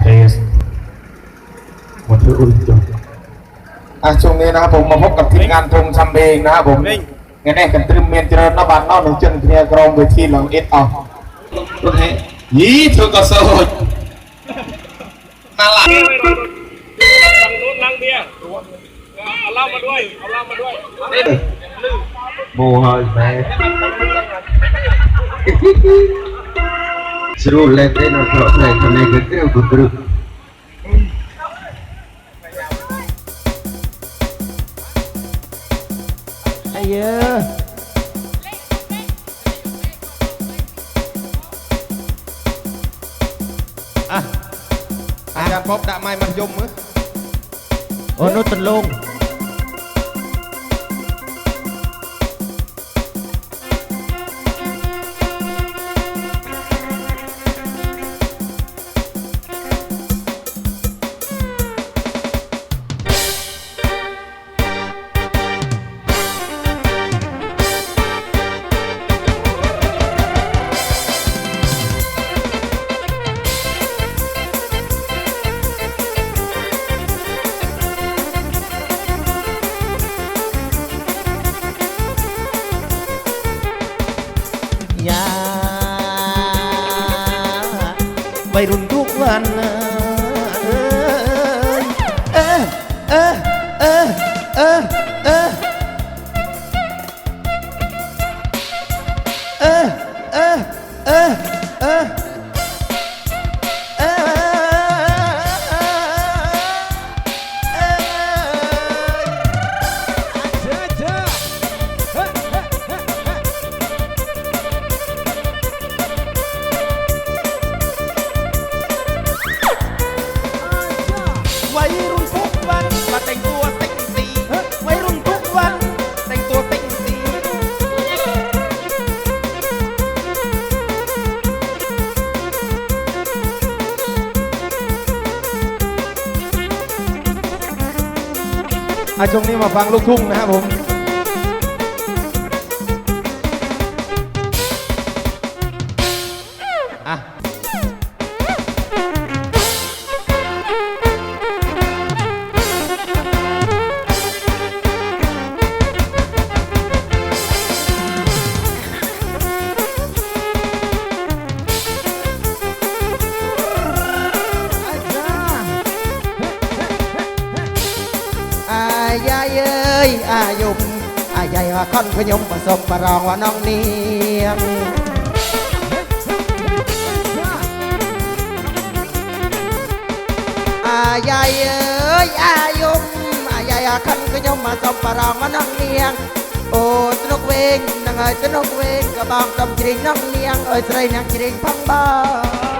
เทสหมดคืออุลจงอะช่วงนี้นะครับผมมาพบกับทีมงานธงชำเพลงนะครับผมงานแรกกันตรึมเมียนเจริญนบันนอกหนึ่งจนเคลียร์กรองเวทีหลังเอ็ดเอารถแห่ยี่เธอก็โสดมาละนั่งนู้นนั่งเบียร์เอาเหล้ามาด้วยเอาเหล้ามาด้วยโบฮอยแม่ Srulete nostro plesso nel creo cru. Yeah. À, à, à, bóp đã mai mà dùng á. Ô, nó tình luôn. วัยรุ่นทุกวัน ช่วงนี้มาฟังลูกทุ่งนะครับผม អាយុអាយាយអាខុនខ្ញុំប្រសពបរងវណងនាងអាយាយអើយអាយុអាយាយអាខុនខ្ញុំប្រសពបរងវណងនាងអូស្នុកវិញនឹងហើយស្នុកវិញក៏បងតំជ្រីងនងនាងអើយស្រីនាងជ្រីងផងបង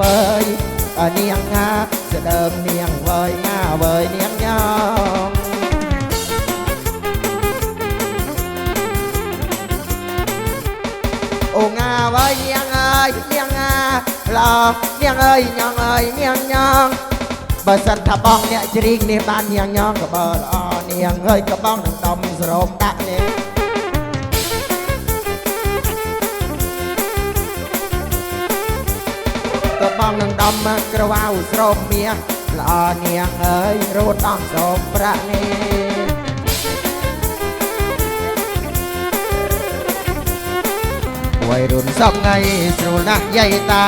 វើយនាងងាស្ដើមនាងវើយងាវើយនាងញងអូងាវើយនាងអើយនាងងាឡងនាងអើយញងអើយនាងញងបើសិនថាបងអ្នកជ្រីងនេះបាននាងញងក៏បើល្អនាងអើយក៏បងនឹងដំសរោមដាក់នាង បងនឹងដំក្រវ៉ៅស្រោមមាសល្អនាងអើយរត់ដំស្រោមប្រាក់នេះវ័យរុនសពថ្ងៃស្រួលណាស់យាយតា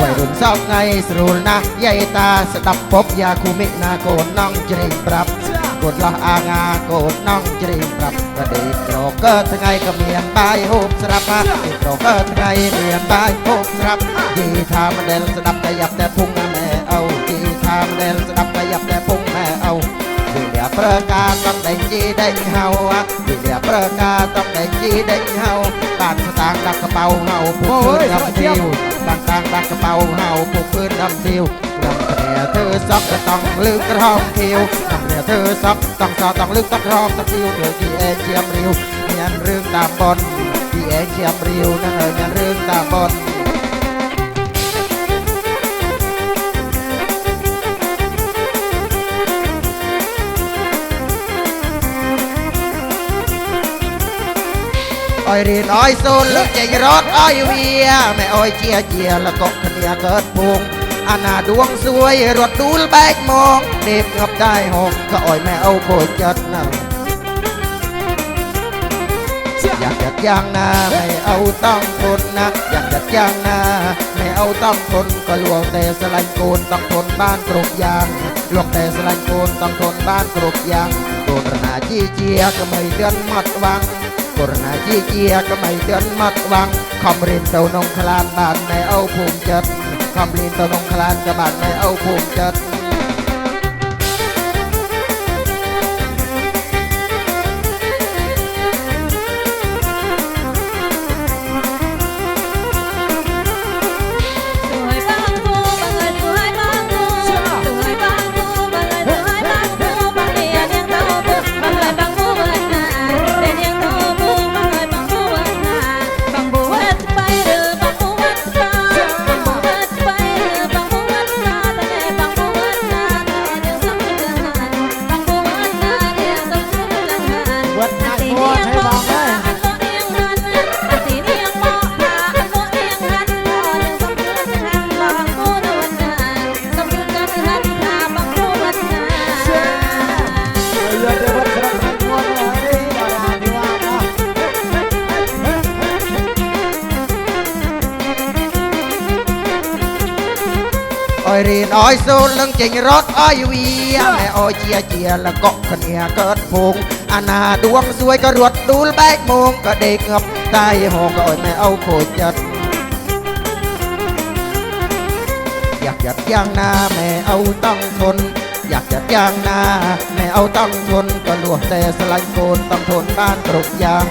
វ័យរុនសពថ្ងៃស្រួលណាស់យាយតាស្ដាប់ពប់យ៉ាគូមិណាកូននងជ្រេងប្រាប់កូនលោះអាងាកូននងជ្រេងប្រាប់ប្រដេក ก็ทั้งไงก็เมียนบายโฮมสรับมาติดโก็ทงไงเมียนบายโฮมสลับยีทามนเดลสดับแต่ยับแต่พุงแม่เอายีทามนเดลสดับแต่ยับแต่พุงแม่เอาดีเดียประกาศต้องได้จีได้เฮาดีเดียประกาศต้องได้จีได้เฮาตักสตางค์ดักกระเป๋าเฮาผูกพื้นดำดิวตักตางดักกระเป๋าเฮาผูกพื้นดำดิว แล้เธอซักต้องลึกกระห้องคิวทำองแล้เธอซักต้องซาต้องลึกต้องรองต้องคิวเธอที่เอเชียมริวเนี่ยเรื่องตามบนที่เอเชียมริวนั่นเลยเนี่ยเรื่องตามบนអើយរៀនអើយសូនលើកចៃរត់អើយវាម៉ែអើយជាជាលកកគ្នាកើតពง อาณาดวงสวยรถดูลแบกมองเด็กงับได้หกก็อ้อยแม่เอาโคจัดนะอยากจัดยางนาไม่เอาต้องทนนะอยากจัดยางนาไม่เอาต้องทนก็ลวงแต่สลันโกนต้องทนบ้านกรุกยางลวงแต่สลันโกนต้องทนบ้านกรุกยางโดนรนาจี้เจียก็ไม่เดือนมัดวังกรณาจี้เจียก็ไม่เดือนมัดวังคอมรินเต้านงคลานบ้านในเอาภูมิจัด คอมรินตะลุงคลานกับบานในเอาภูมิจัด ឲ្យរៀនឲ្យសូននឹងចេញរត់ឲ្យវាម៉ែអើយជាជាលកកគ្នាកើតពងអាណាដួងសួយក៏រត់ដួលបែកមងក៏ដេកងាប់តែហងក៏អើយម៉ែអូខូចចិត្តយ៉ាក់យ៉ាក់យ៉ាងណាម៉ែអូតង់ធន់យ៉ាក់យ៉ាក់យ៉ាងណាម៉ែអូតង់ធន់ក៏លួសតែស្រឡាញ់កូនតង់ធន់បានគ្រប់យ៉ាង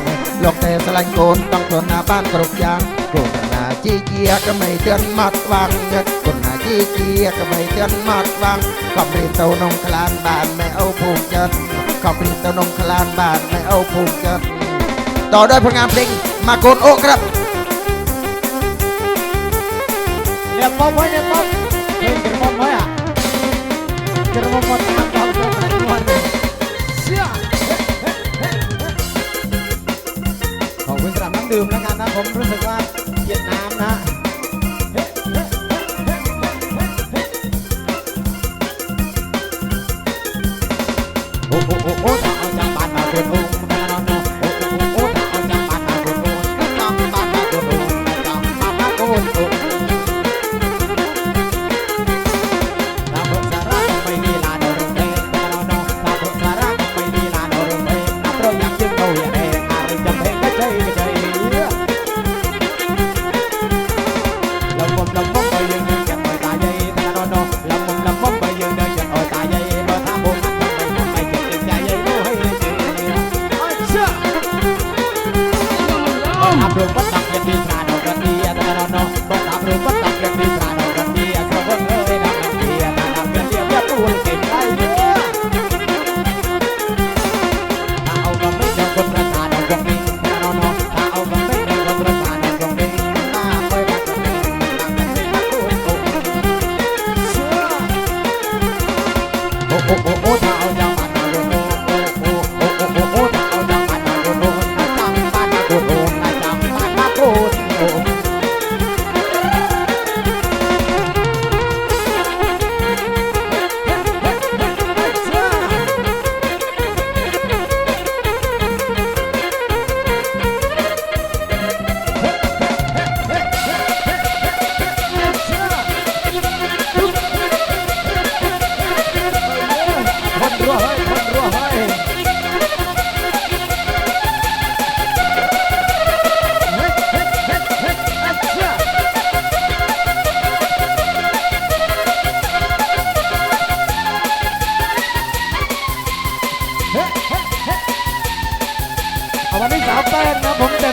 លោកតែស្រឡាញ់កូនតង់ធន់ណាបានគ្រប់យ៉ាងកូនណាជីជាក៏មិនទន់មកស្វាងញឹកគុណ กนต้องทนบ้านกรุกยางลวกแต่สลันโกนต้องทนหน้าบ้านกรุกยางโกนหน้าจีเกียก็ไม่เตือนมัดวังโกนหน้าจีเกียก็ไม่เตือนมัดวังขอบรีบเต้านงคลานบานไม่เอาผูกจัดขอบรีบเต้านงคลานบานไม่เอาผูกจัดต่อด้วยผลงานเพลงมาโกนโอะครับเรียบป๊อปไว้เรียบป๊อปเฮ้ยเรียบป๊อปไว้อะเรียบป๊อปตามตามตามตามทุกวันเลยเชี่ยขอบคุณสำหรับน้ำดื่มแล้วกันนะผมรู้สึกว่า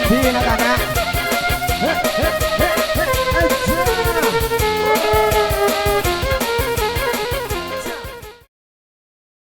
听那个。